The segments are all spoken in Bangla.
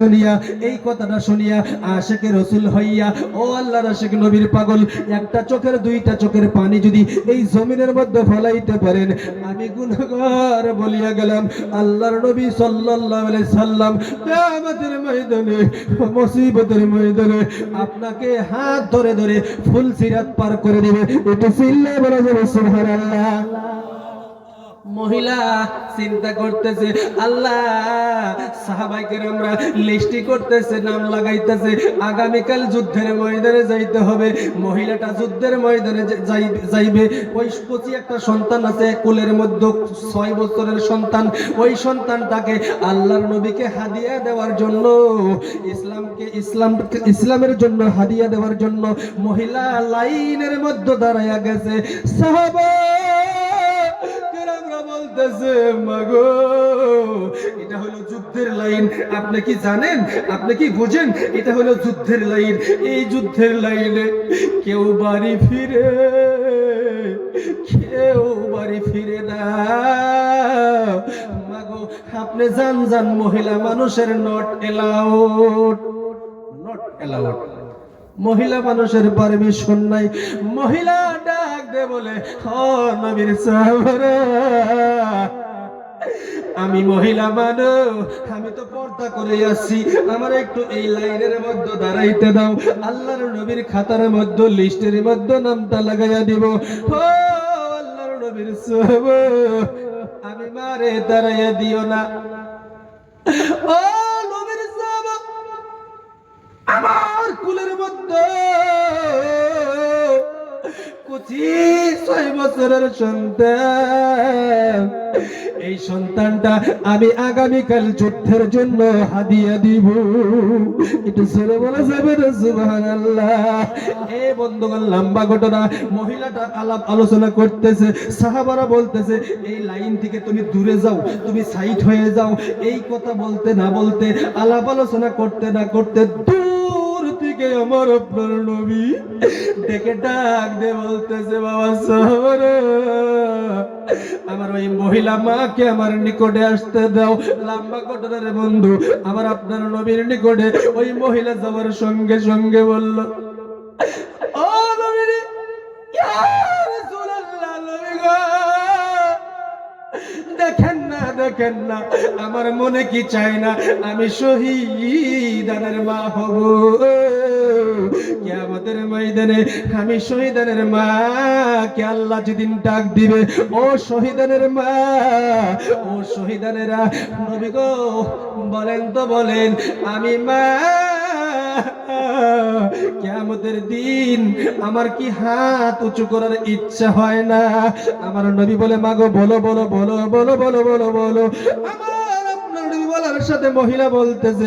শুনিয়া, এই কথাটা শুনিয়া আশেকে রসুল হইয়া, ও নবীর পাগল, একটা চোখের, দুইটা চোখের পানি যদি এই জমিনের মধ্যে ফলাইতে পারেন, আমি বলিয়া গেলাম, আল্লাহর নবী সাল্লাল্লাহু আলাইহি সাল্লাম কিয়ামতের ময়দানে, মুসিবতের ময়দানে আপনাকে হাত ধরে ধরে ফুল সিরাত পার করে দিবে। একটু সিল্লে বলা যাবে, সুবহানাল্লাহ। মহিলা চিন্তা করতেছে, আল্লাহ সাহাবাইকের আমরা লিস্টি করতেছে, নাম লাগাইতেছে, আগামীকাল যুদ্ধের ময়দানে যাইতে হবে। মহিলাটা যুদ্ধের ময়দানে যাইবে। ওই কচি একটা সন্তান আছে, কোলের মধ্যে ছয় বছরের সন্তান। ওই সন্তানটাকে আল্লাহর নবীকে হাদিয়া দেওয়ার জন্য, ইসলামকে ইসলাম ইসলামের জন্য হাদিয়া দেওয়ার জন্য মহিলা লাইনের মধ্যে দাঁড়াইয়া গেছে। সাহাবা বলতেছে, মাগো, এটা হলো যুদ্ধের লাইন। আপনি কি জানেন? আপনি কি বুঝেন? এটা হলো যুদ্ধের লাইন। এই যুদ্ধের লাইনে কেউ বাড়ি ফিরে, কেউ বাড়ি ফিরে না। মাগো, আপনি জান জান মহিলা মানুষের নট এলাউড নট এলাউড মহিলা মানুষের পারমিশন নাই। মহিলা ডাক দে বলে নবীর সাহাবারা আমি মহিলা মানুষ, আমি তো পর্দা করে আসছি আমার একটু এই লাইনের মধ্যে দাঁড়াইতে দাও। আল্লাহর নবীর খাতার মধ্যে, লিস্টের মধ্যে নামটা লাগাইয়া দিব। ও আল্লাহর নবীর আমি মারে দাঁড়াইয়া দিও না। ও আমার কুলের মধ্যে এই সন্তানটা আমি আগামীকাল যুদ্ধের জন্য হাদিয়া দিব। একটু ছেলে বলা যাবে না? এ বন্ধুগণ, লম্বা ঘটনা। মহিলাটা আলাপ আলোচনা করতেছে, সাহাবারা বলতেছে, এই লাইন থেকে তুমি দূরে যাও, তুমি সাইড হয়ে যাও। এই কথা বলতে না বলতে আলাপ আলোচনা করতে না করতে দূর থেকে আমার আপনার নবী ডেকে ডাক দে বলতেছে, বাবা সর আমার ওই মহিলা মাকে আমার নিকটে আসতে দাও। লাম্বা কটার বন্ধু আমার আপনার নবীর নিকটে ওই মহিলা যাওয়ার সঙ্গে সঙ্গে বলল, ও নবীর দেখেন না দেখেন না, আমার মনে কি চাই না, আমি শহীদানের মা হব। কিয়ামতের ময়দানে আমি শহীদানের মা, কে আল্লাহ যেদিন ডাক দিবে, ও শহীদানের মা, ও শহীদানেরা, নবী গো, বলেন তো বলেন, আমি মা কেমতের দিন আমার কি হাত উঁচু করার ইচ্ছা হয় না? আমার নদী বলে, মাগো বলো বলো বলো বলো বলো বলো বলো। আমার বলার সাথে মহিলা বলতেছে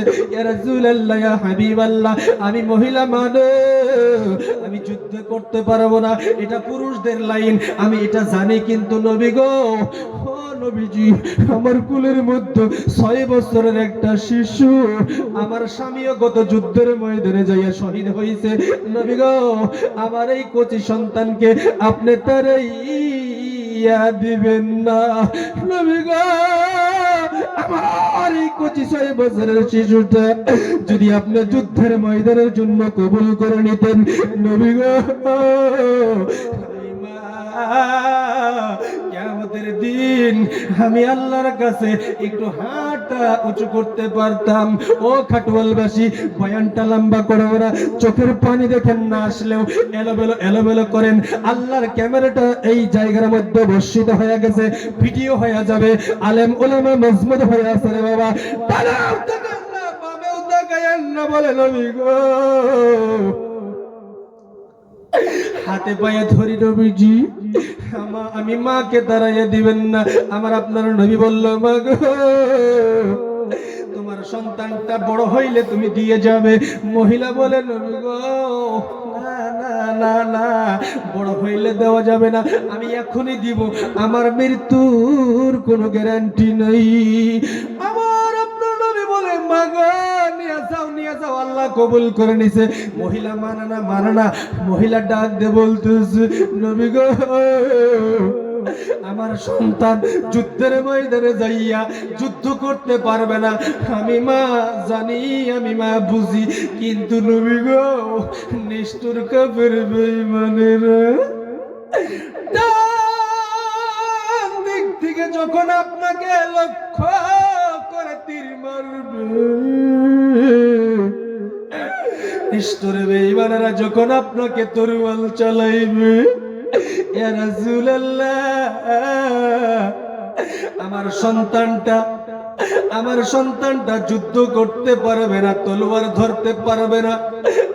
আমি মহিলা মানে আমি যুদ্ধ করতে পারব না, এটা পুরুষদের লাইন, আমি এটা জানি কিন্তু নবী গো আমার কুলের মধ্যে ছয় বছরের একটা শিশু, আমার স্বামীও গত যুদ্ধের ময়দানে যাইয়া শহীদ হয়েছে আমার এই কচি সন্তানকে আপনি তারাই ইয়া দিবেন না। নবী গো আমার এই পঁচিশ বছরের শিশুটা যদি আপনি যুদ্ধের ময়দানের জন্য কবুল করে নিতেন নবী কেমতের দিন আমি আল্লাহর কাছে একটু হাতটা উঁচু করতে পারতাম। ও খাটুয়ালবাসী বয়ানটা লম্বা করে ওরা। চোখের পানি দেখেন না আসলেও এলোমেলো এলোমেলো করেন। আল্লাহর ক্যামেরাটা এই জায়গার মধ্যে বর্ষিত হয়ে গেছে, ভিডিও হয়ে যাবে। আলেম ওলামা মজমুদ হয়ে আছে রে বাবা। না বলে নবী গো। হাতে পায়ে ধরি নবীজি। আমা- আমি মাকে দাঁড়াইয়া দিবেন না। আমার আপনার নবী বলল, মা গো, তোমার সন্তানটা বড় হইলে তুমি দিয়ে যাবে। মহিলা বলে, নবী গো, না না না বড় হইলে দেওয়া যাবে না। আমি এখনই দিব। আমার মৃত্যুর কোনো গ্যারান্টি নেই। আমার আপনার নবী বলে নিয়ে যাও নিয়ে যাও, আল্লাহ কবুল করে নিছে। মহিলা মানে না মানে না, মহিলা ডাক দে বলতেছে, নবী গো, আমার সন্তান যুদ্ধের ময়দানে যাইয়া যুদ্ধ করতে পারবে না। আমি মা জানি, আমি মা বুঝি, কিন্তু নবী গো, নিষ্ঠুর কাপের বেইমানেরা দিক থেকে যখন আপনাকে লক্ষ্য করে তীর মারবে যখন আপনাকে তরুয়াল চালাইবে আমার সন্তানটা আমার সন্তানটা যুদ্ধ করতে পারবে না, তলোয়ার ধরতে পারবে না।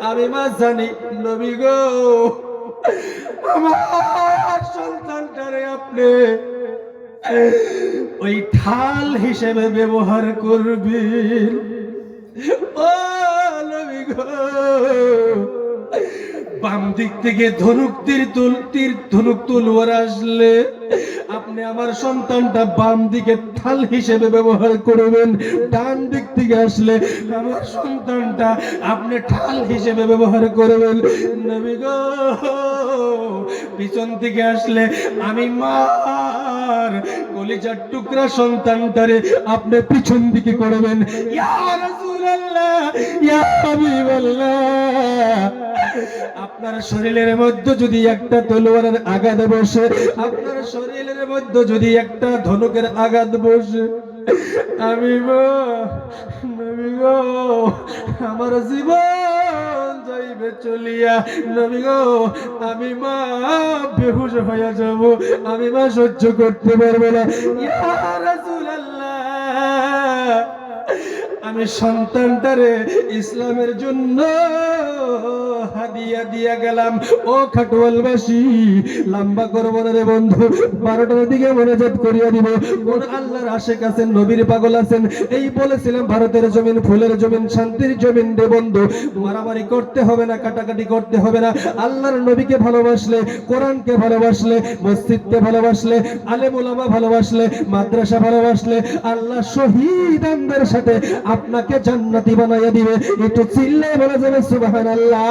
আমি মা জানি, নবী গো, আমার সন্তানটারে আপনি ওই ঢাল হিসেবে ব্যবহার করবেন। ও বাম দিক থেকে ধনুক তীর তুল তীর ধনুক তুলওয়ার আসলে। আপনি আমার সন্তানটা বাম দিকে ঢাল হিসেবে ব্যবহার করবেন, ডান দিক থেকে আসলে আমার সন্তানটা আপনি ঢাল হিসেবে ব্যবহার করবেন। নবী গো, পিছন থেকে আসলে আমি মার কলিজার টুকরা সন্তানটারে আপনি পিছন দিকে করবেন। ইয়া হাবিবাল্লাহ আপনার শরীরের মধ্যে যদি একটা তলোয়ারের আঘাত বসে, আপনার শরীরের মধ্যে যদি একটা ধনুকের আঘাত বসে, আমি গো, আমার জীবন যাইবে চলিয়া, নবী গো, আমি মা বেহুশ হয়ে যাব, আমি মা সহ্য করতে পারব না। ইয়া রাসূলুল্লাহ। আমি সন্তানটারে ইসলামের জন্য হাদিয়া দিয়া গেলাম। ও খাটোয়ালবাসী লম্বা করব না রে বন্ধু। বারোটার দিকে মনোজাত করিয়া দিব। কোন আল্লাহর আশেক আছেন, নবীর পাগল আছেন? এই বলেছিলাম, ভারতের জমিন, ফুলের জমিন, শান্তির জমিন রে বন্ধু। মারামারি করতে হবে না, কাটাকাটি করতে হবে না। আল্লাহর নবীকে ভালোবাসলে, কোরআনকে ভালোবাসলে, মসজিদকে ভালোবাসলে, আলেম ওলামা ভালোবাসলে, মাদ্রাসা ভালোবাসলে, আল্লাহ শহীদানদের সাথে আপনাকে জান্নাতি বানাইয়া দিবে। একটু চিল্লে বলা যাবে, সুবহানাল্লাহ।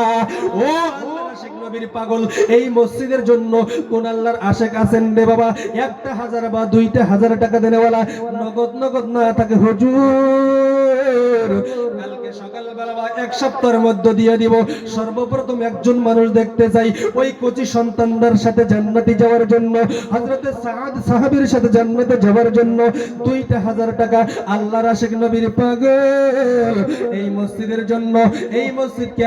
ও পাগল, এই মসজিদের জন্য কোন আল্লাহর আশেক আছেন রে বাবা? একটা হাজার বা দুইটা হাজার টাকা নগদ নগদ না হুজুর। এক সপ্তাহের মধ্যে দিয়ে দিব। সর্বপ্রথম একজন মানুষ দেখতে চাই, ওই কচি সন্তানদের সাথে জান্নাতি যাওয়ার জন্য, হযরতে সাদ সাহাবীর সাথে জান্নাতে যাওয়ার জন্য দুইটা হাজার টাকা আল্লাহর আশিক নবীর পাগল। এই মসজিদের জন্য, এই মসজিদকে